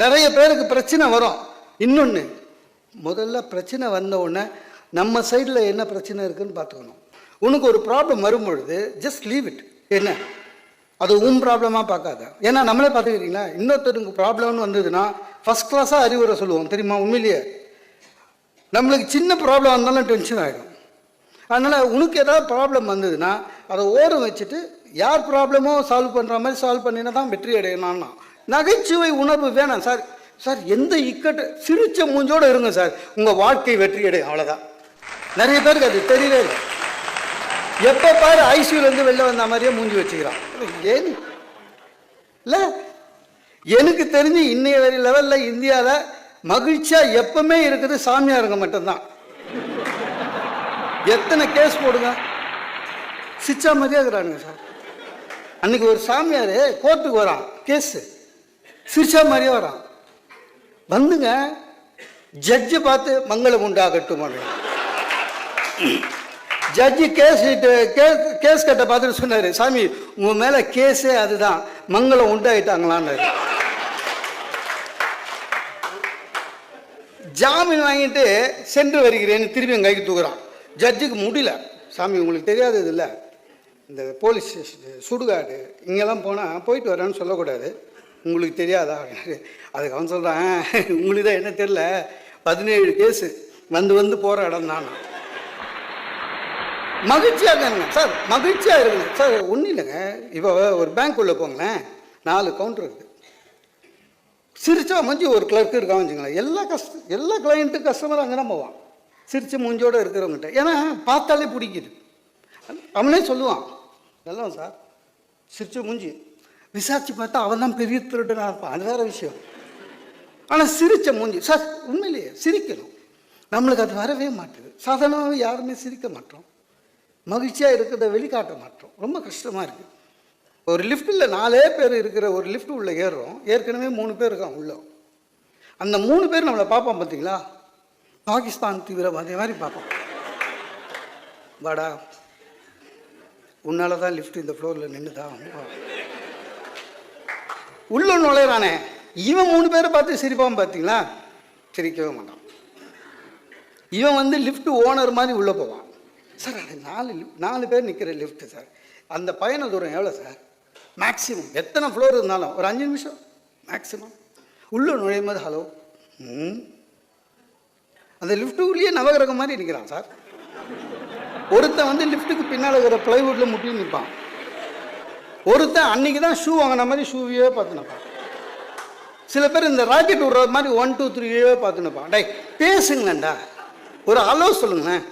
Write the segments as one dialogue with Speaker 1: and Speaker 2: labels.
Speaker 1: நிறைய பேருக்கு பிரச்சனை வரும். இன்னொன்று முதல்ல பிரச்சனை வந்த உடனே நம்ம சைடில் என்ன பிரச்சனை இருக்குன்னு பார்த்துக்கணும். உனக்கு ஒரு ப்ராப்ளம் வரும்பொழுது ஜஸ்ட் லீவ் இட் என்ன? அது உன் ப்ராப்ளமாக பார்க்காத. ஏன்னா நம்மளே பார்த்துக்கிறீங்களா? இன்னொருத்தருக்கு ப்ராப்ளம்னு வந்ததுன்னா ஃபஸ்ட் கிளாஸாக அறிவுரை சொல்லுவோம். தெரியுமா? உண்மையிலேயே. நம்மளுக்கு சின்ன ப்ராப்ளம் வந்தாலும் டென்ஷன் ஆகிடும் அதனால் உனக்கு ஏதாவது ப்ராப்ளம் வந்ததுன்னா அதை ஓரம் வச்சுட்டு யார் ப்ராப்ளமோ சால்வ் பண்ணுற மாதிரி சால்வ் பண்ணினா தான் வெற்றி அடையணும்னா நகைச்சுவை உணர்வு வேணாம் சார். சார் எந்த இக்கட்டு சிரிச்ச மூஞ்சோடு இருங்க சார். உங்கள் வாழ்க்கை வெற்றி அடையும் அவ்வளோதான் நிறைய பேருக்கு அது தெரியவே இல்லை. எப்போ பாரு ஐசியூலேருந்து வெளில வந்த மாதிரியே மூஞ்சி வச்சுக்கிறான். ஏன்? இல்லை எனக்கு தெரிஞ்சு இன்னைய வரை லெவலில் இந்தியாவில் மகிழ்ச்சியாக எப்பவுமே இருக்குது சாமியாருங்க மட்டும்தான். எத்தனை கேஸ் போடுங்க? சிச்சா மாதிரியே இருக்கிறானுங்க சார். அன்னைக்கு ஒரு சாமியார் கோர்ட்டுக்கு வரான் கேஸு சிரிச்சா மாதிரியே வரான். வந்துங்க ஜட்ஜை பார்த்து மங்களம் உண்டாகட்டும் ஜட்ஜி கேஸ் கேஸ் கேஸ் கட்ட பார்த்துட்டு சொன்னார் சாமி உங்கள் மேலே கேஸே அதுதான் மங்களம் உண்டாகிட்டாங்களான்னு ஜாமீன் வாங்கிட்டு சென்று வருகிறேன்னு திருப்பி என் கைக்கு தூக்குறான். ஜட்ஜுக்கு முடியல. சாமி உங்களுக்கு தெரியாதது இல்லை. இந்த போலீஸ் ஸ்டேஷன் சுடுகாடு இங்கெல்லாம் போனால் போயிட்டு வரேன்னு சொல்லக்கூடாது. உங்களுக்கு தெரியாதா? அதுக்கு அவன் சொல்கிறான் உங்களுக்கு தான் என்ன தெரில பதினேழு கேஸு வந்து வந்து போகிற இடம் தான். மகிழ்ச்சியாக இருங்க சார் மகிழ்ச்சியாக இருங்க சார் ஒன்றும் இல்லைங்க. இப்போ ஒரு பேங்க் உள்ளே போங்களேன். நாலு கவுண்டர் இருக்குது சிரிச்சா மூஞ்சி ஒரு கிளர்க் இருக்கான் வச்சுங்களேன். எல்லா கஸ்ட எல்லா கிளைண்ட்டு கஸ்டமர் அங்கே தான் போவான். சிரித்து மூஞ்சோடு இருக்கிறவங்ககிட்ட. ஏன்னா பார்த்தாலே பிடிக்குது. அவனே சொல்லுவான் எல்லாம் சார். சிரிச்சு மூஞ்சி. விசாரிச்சு பார்த்தா அவன் தான் பெரிய திருடனாக இருப்பான். அது வேற விஷயம். ஆனால் சிரிச்ச மூஞ்சி. சார் உண்மையிலேயே சிரிக்கணும். நம்மளுக்கு அது வரவே மாட்டுது. சாதாரணமாக யாருமே சிரிக்க மாட்டோம். மகிழ்ச்சியாக இருக்கிறத வெளிக்காட்ட மாட்டோம். ரொம்ப கஷ்டமாக இருக்குது ஒரு லிஃப்ட்டில் நாலே பேர் இருக்கிற ஒரு லிஃப்ட் உள்ளே ஏறுறோம். ஏற்கனவே மூணு பேர் இருக்கான் உள்ளே. அந்த மூணு பேர் நம்மளை பார்ப்போம் பார்த்தீங்களா பாகிஸ்தான் தீவிரவாதி மாதிரி பார்ப்போம் வாடா. உன்னால தான் லிஃப்ட் இந்த ஃப்ளோரில் நின்றுதான் உள்ள நுழையிறானே. இவன் மூணு பேரை பார்த்து சிரிப்பான் பார்த்தீங்களா? சிரிக்கவே மாட்டான். இவன் வந்து லிஃப்ட் ஓனர் மாதிரி உள்ளே போவான். சார் அது நாலு நாலு பேர் நிற்கிற லிஃப்ட் சார். அந்த பயண தூரம் எவ்வளோ சார்? மேக்ஸிமம் எத்தனை ஃப்ளோர் இருந்தாலும் ஒரு அஞ்சு நிமிஷம். மேக்ஸிமம் உள்ளே நுழையும் போது ஹலோ ம். அந்த லிஃப்ட்டுக்குள்ளேயே நவகிரகம் மாதிரி நிற்கிறான் சார். ஒருத்தன் வந்து லிஃப்ட்டுக்கு பின்னால் இருக்கிற ப்ளைவுட்டில் முட்டி நிற்பான். ஒருத்தன் அன்னைக்கு தான் ஷூ வாங்கின மாதிரி ஷூவையே பார்த்து சில பேர் இந்த ராக்கெட் விடுற மாதிரி ஒன் டூ த்ரீயே பார்த்து டே பேசுங்களேன்டா. ஒரு ஹலோ சொல்லுங்களேன்.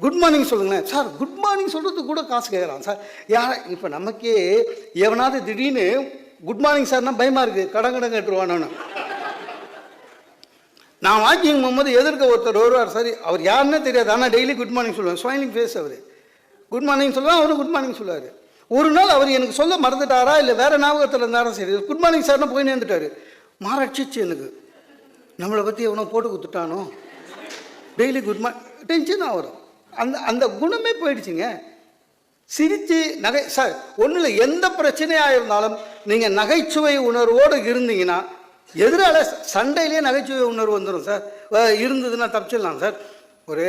Speaker 1: குட் மார்னிங் சொல்லுங்களேன். சார் குட் மார்னிங் சொல்கிறதுக்கு கூட காசு கேட்குறான் சார் யார் இப்போ நமக்கே எவனாவது திடீர்னு குட் மார்னிங் சார்னா பயமாக இருக்குது கடன் கடன் கட்டுருவானு நான் வாக்கிங் போகும்போது எதிர்க்க ஒருத்தர் வருவார் சரி அவர் யாருன்னே தெரியாது. ஆனால் டெய்லி குட் மார்னிங் சொல்லுவேன். ஸ்மைலிங் ஃபேஸ் அவர். குட் மார்னிங் சொல்லுவேன். அவரும் குட் மார்னிங் சொல்லுவார். ஒரு நாள் அவர் எனக்கு சொல்ல மறந்துட்டாரா? இல்லை வேறு ஞாபகத்தில் இருந்தாரா? சரி குட் மார்னிங் சார்னா போய் நேர்ந்துட்டாரு மாரட்சிச்சு எனக்கு. நம்மளை பற்றி எவனோ போட்டு கொடுத்துட்டானோ டெய்லி குட் மார்னிங் டென்ஷன் வரும். அந்த அந்த குணமே போயிடுச்சுங்க. சிரித்து நகை சார் ஒன்றும் இல்லை எந்த பிரச்சனையாக இருந்தாலும் நீங்கள் நகைச்சுவை உணர்வோடு இருந்தீங்கன்னா எதிரால சண்டையிலே நகைச்சுவை உணர்வு வந்துடும் சார். இருந்ததுன்னா தப்பிச்சிடலாம் சார். ஒரு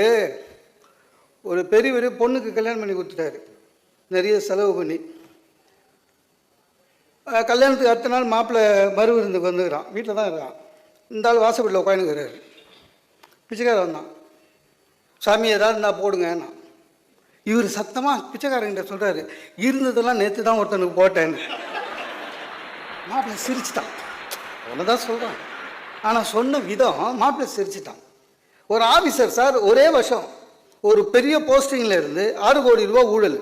Speaker 1: ஒரு பெரியவர் பொண்ணுக்கு கல்யாணம் பண்ணி கொடுத்துட்டாரு. நிறைய செலவு பண்ணி. கல்யாணத்துக்கு அடுத்த நாள் மாப்பிள்ளை மறு விருந்துக்கு வந்துக்கிறான் வீட்டில் தான் இருக்கான். இந்த ஆள் வாசப்பட்டில் உட்காந்துக்கிறாரு பிச்சைக்காரன் வந்தான். சாமி ஏதாவது இருந்தால் போடுங்கண்ணா. இவர் சத்தமாக பிச்சைக்காரங்கிட்ட சொல்கிறாரு இருந்ததெல்லாம் நேற்று தான் ஒருத்தனுக்கு போட்டேன்னு. மாப்பிள்ளை சிரிச்சிட்டான். ஒன்று தான் சொல்கிறான் ஆனால் சொன்ன விதம் மாப்பிள்ளை சிரிச்சிட்டான். ஒரு ஆஃபீஸர் சார் ஒரே வருஷம் ஒரு பெரிய போஸ்டிங்கில் இருந்து ஆறு கோடி ரூபா ஊழல்.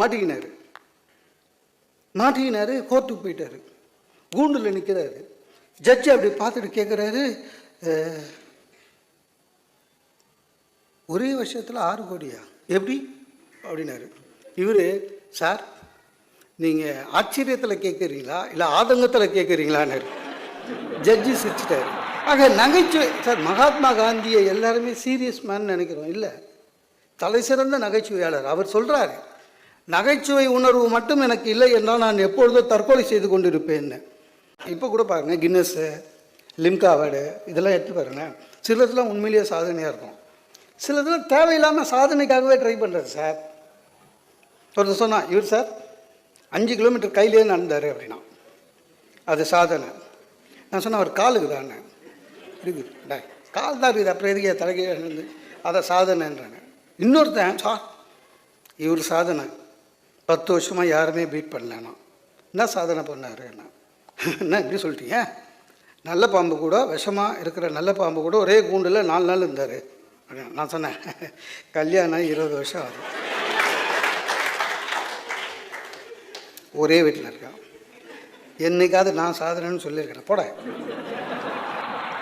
Speaker 1: மாட்டிக்கினாரு. மாட்டிக்கினாரு கோர்ட்டுக்கு போயிட்டாரு. கூண்டில் நிற்கிறாரு ஜட்ஜி அப்படி பார்த்துட்டு கேட்குறாரு ஒரே வருஷத்தில் ஆறு கோடியா? எப்படி? அப்படின்னாரு. இவர் சார் நீங்கள் ஆச்சரியத்தில் கேட்குறீங்களா இல்லை ஆதங்கத்தில் கேட்குறீங்களான்னாரு ஜட்ஜி சிரிச்சிட்டாரு. ஆக நகைச்சுவை சார் மகாத்மா காந்தியை எல்லாருமே சீரியஸ் மேன் நினைக்கிறோம். இல்லை தலை சிறந்த நகைச்சுவையாளர். அவர் சொல்கிறாரு நகைச்சுவை உணர்வு மட்டும் எனக்கு இல்லை என்றால் நான் எப்பொழுதோ தற்கொலை செய்து கொண்டிருப்பேன். இப்போ கூட பாருங்க கின்னஸ்ஸு லிம்கா அவார்டு இதெல்லாம் எடுத்து பாருங்க சிலதெல்லாம் உண்மையிலேயே சாதனையாக இருக்கும். சிலதெல்லாம் தேவையில்லாமல் சாதனைக்காகவே ட்ரை பண்ணுறது சார். ஒருத்தர் சொன்னால் இவர் சார் அஞ்சு கிலோமீட்டர் கையிலே நடந்தார் அப்படின்னா. அது சாதனை. நான் சொன்னேன் அவர் காலுக்கு தானே. இருக்குது டே கால் தான் இருக்குது அப்புறம் எதுக்கு தலைக்கு இருந்து அதை சாதனைன்றாங்க. இன்னொருத்தன் சார் இவர் சாதனை. பத்து வருஷமாக யாருமே பீட் பண்ணலன்னா என்ன சாதனை பண்ணார் என்ன? என்ன இப்படி சொல்லிட்டீங்க? நல்ல பாம்பு கூட விஷமாக இருக்கிற நல்ல பாம்பு கூட ஒரே கூண்டில் நாலு நாள் இருந்தார். நான் சொன்னேன். கல்யாணம் இருபது வருஷம் ஆகுது. ஒரே வீட்டில் இருக்கான் என்னைக்காவது நான் சாதனைன்னு சொல்லியிருக்கிறேன். போட.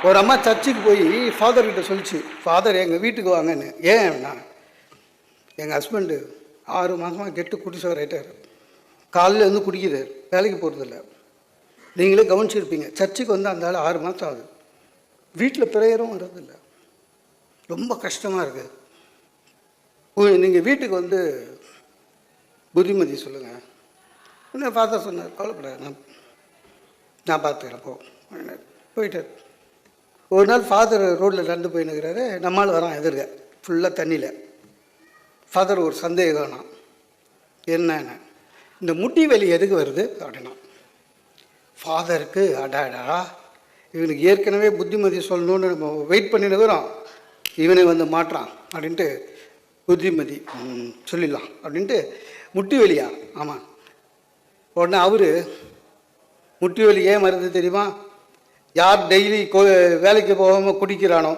Speaker 1: ஒரு அம்மா சர்ச்சுக்கு போய் ஃபாதர்கிட்ட சொல்லிச்சு ஃபாதர் எங்கள் வீட்டுக்கு வாங்கன்னு. ஏன் நான்? எங்கள் ஹஸ்பண்டு ஆறு மாதமாக கெட்டு குடிச்சவர் ஆயிட்டார் காலையில் வந்து குடிக்கிறார் வேலைக்கு போகிறதில்ல நீங்களே கவனிச்சிருப்பீங்க. சர்ச்சுக்கு வந்து அந்த ஆள் ஆறு மாதம் ஆகுது. வீட்டில் பிரேயரும் வர்றதில்ல. ரொம்ப கஷ்டமாக இருக்குது நீங்கள் வீட்டுக்கு வந்து புத்திமதி சொல்லுங்கள் உடனே ஃபாதர் சொன்னார். கவலைப்படாது. நான் நான் பார்த்துக்கிறேன். போ. போயிட்டார். ஒரு நாள் ஃபாதர் ரோட்டில் நடந்து போயின்னுக்கிறாரு நம்மால் வரான் எதிர்க்க. ஃபுல்லாக தண்ணியில். ஃபாதர் ஒரு சந்தேகம் நான் என்னன்னு? இந்த முட்டி வலி எதுக்கு வருது அப்படின்னா ஃபாதருக்கு அடாடா இவனுக்கு ஏற்கனவே புத்திமதி சொல்லணும்னு நம்ம வெயிட் பண்ணினுக்கிறோம் இவனை வந்து மாட்டுறான் அப்படின்ட்டு புத்திமதி ம், சொல்லிடலாம் அப்படின்ட்டு முட்டி வலியா? ஆமாம் உடனே அவர் முட்டி வலி ஏன் மருந்து தெரியுமா? யார் டெய்லி கோ வேலைக்கு போகாமல் குடிக்கிறானோ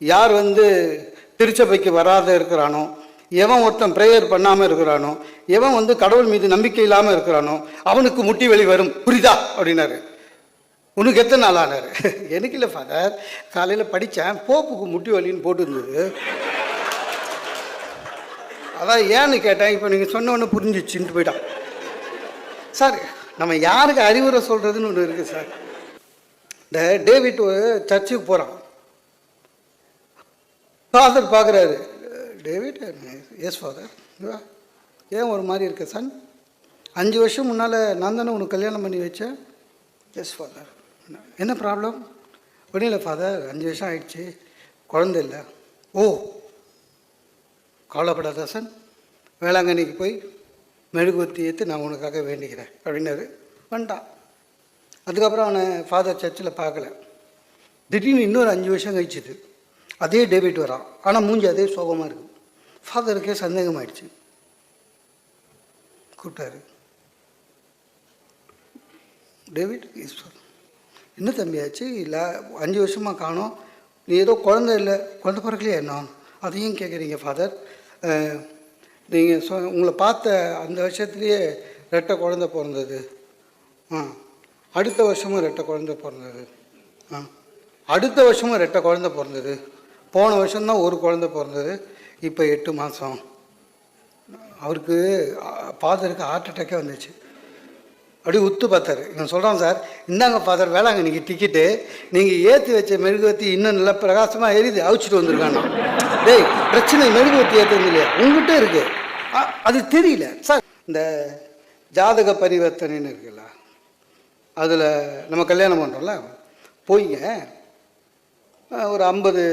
Speaker 1: யார் வந்து திருச்சபைக்கு வராத இருக்கிறானோ எவன் ஒருத்தன் ப்ரேயர் பண்ணாமல் இருக்கிறானோ எவன் வந்து கடவுள் மீது நம்பிக்கை இல்லாமல் இருக்கிறானோ அவனுக்கு முட்டி வலி வரும். புரிதா அப்படின்னாரு. உனக்கு எத்தனை நாள் ஆனார்? எனக்கு இல்லை ஃபாதர் காலையில் படித்தேன் போப்புக்கு முட்டி வலின்னு போட்டுருந்தது. அதான் ஏன்னு கேட்டேன். இப்போ நீங்கள் சொன்ன உடனே புரிஞ்சிச்சுன்ட்டு போயிட்டான். சார் நம்ம யாருக்கு அறிவுரை சொல்கிறதுன்னு ஒன்று இருக்குது சார். இந்த டேவிட் ஒரு சர்ச்சுக்கு போகிறான் ஃபாதர் பார்க்குறாரு டேவிட் எஸ் ஃபாதர் ஏன் ஒரு மாதிரி இருக்க சன் அஞ்சு வருஷம் முன்னால் நான் தானே உனக்கு கல்யாணம் பண்ணி வச்சேன்? எஸ் ஃபாதர் என்ன ப்ராப்ளம் ஒன்றும் இல்லை ஃபாதர் அஞ்சு வருஷம் ஆயிடுச்சு. குழந்தை இல்லை. ஓ கவலைப்படாத சன் வேளாங்கண்ணிக்கு போய் மெழுகுவத்தி ஏற்று நான் உனக்காக வேண்டிக்கிறேன் அப்படின்னாரு. வந்துட்டான் அதுக்கப்புறம் அவனை ஃபாதர் சர்ச்சில் பார்க்கல. திடீர்னு இன்னொரு அஞ்சு வருஷம் கழிச்சுது. அதே டேவிட் வரான். ஆனால் மூஞ்சி அதே சோகமாக இருக்குது ஃபாதருக்கே சந்தேகமாயிடுச்சு. கூப்பிட்டாரு. டேவிட் ஈஸ்வர் என்ன தம்பியாச்சு இல்லை அஞ்சு வருஷமாக காணோம். நீ ஏதோ குழந்த இல்லை. குழந்த பிறக்கலையா என்ன? அதையும் கேட்குறீங்க ஃபாதர் நீங்கள் சொ உங்களை பார்த்த அந்த வருஷத்துலேயே ரெட்டை குழந்த பிறந்தது. ஆ அடுத்த வருஷமும் ரெட்டை குழந்த பிறந்தது. ஆ அடுத்த வருஷமும் ரெட்டை குழந்த பிறந்தது. போன வருஷம்தான் ஒரு குழந்த பிறந்தது. இப்போ எட்டு மாதம் அவருக்கு ஃபாதருக்கு ஹார்ட் அட்டாக்கே வந்துச்சு. அப்படியே உத்து பார்த்தாரு. இவன் சொல்கிறான் சார் இந்தாங்க ஃபாதர் வேளாங்கண்ணிக்கு டிக்கெட்டு நீங்கள் ஏற்றி வச்ச மெழுகுவத்தி இன்னும் நல்லா பிரகாசமாக எரியுது. அவிச்சிட்டு வந்திருக்கானா டேய் பிரச்சனை மெழுகுவத்தி ஏற்றுறது இல்லையா உங்ககிட்ட இருக்குது அது தெரியல. சார் இந்த ஜாதக பரிவர்த்தனைன்னு இருக்குல்ல அதில் நம்ம கல்யாணம் பண்ணுறோம்ல போய்ங்க. ஒரு ஐம்பது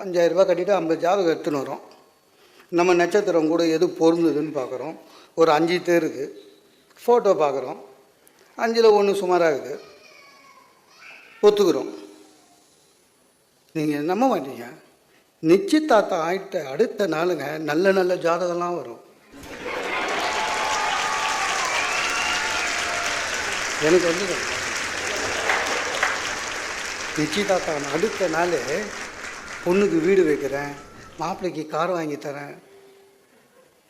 Speaker 1: அஞ்சாயிரரூபா கட்டிட்டு ஐம்பது ஜாதகம் எடுத்துன்னு வரோம். நம்ம நட்சத்திரம் கூட எது பொருந்துதுன்னு பார்க்குறோம். ஒரு அஞ்சு தேருக்கு ஃபோட்டோ பார்க்குறோம். அஞ்சில் ஒன்று சுமாராகுது. ஒத்துக்கிறோம். நீங்கள் நம்ப மாட்டீங்க நிச்சயதார்த்தம் ஆயிட்ட அடுத்த நாளுங்க நல்ல நல்ல ஜாதகம்லாம் வரும். எனக்கு வந்து நிச்சயதார்த்தம் அடுத்த நாள் பொண்ணுக்கு வீடு வைக்கிறேன் மாப்பிள்ளைக்கு கார் வாங்கி தரேன்.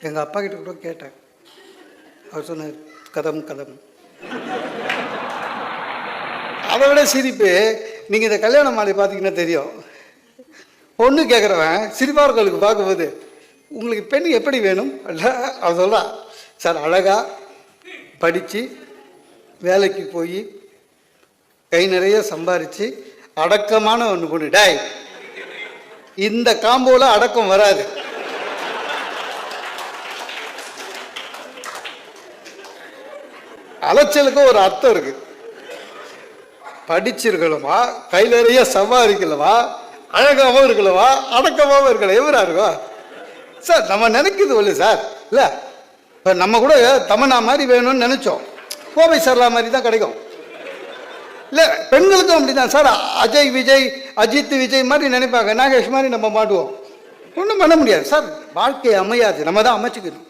Speaker 1: எங்கள் அப்பா கிட்ட கூட கேட்டேன். அவர் சொன்னார் கதம் கதம். அதை விட சிரிப்பு நீங்கள் இந்த கல்யாண மாலை பார்த்தீங்கன்னா தெரியும். பொண்ணு கேட்குறவன் சிரிப்பார்களுக்கு பார்க்கும்போது உங்களுக்கு பெண் எப்படி வேணும்? அல்ல அவன் சொல்கிறான் சார் அழகாக படித்து வேலைக்கு போய் கை நிறைய சம்பாரித்து அடக்கமான ஒன்று பொண்ணு. டாய் இந்த காம்போல அடக்கம் வராது. அலைச்சலுக்கு ஒரு அர்த்தம் இருக்கு. படிச்சிருக்கலவா? கையில் நிறைய சம்பாதிக்கலவா அழகாகவும் இருக்கலவா அடக்கமாகவும் இருக்கல. எவரா இருக்கும் சார் நம்ம நினைக்கிறது ஒன்று சார். இல்லை இப்போ நம்ம கூட தமன்னா மாதிரி வேணும்னு நினச்சோம். கோவை சரலா மாதிரி தான் கிடைக்கும். இல்லை பெண்களுக்கும் அப்படி தான் சார் அஜய் விஜய் அஜித் விஜய் மாதிரி நினைப்பாங்க. நாகேஷ் மாதிரி நம்ம மாட்டுவோம். ஒன்றும் பண்ண முடியாது. சார் வாழ்க்கை அமையாது. நம்ம தான் அமைச்சுக்கணும்.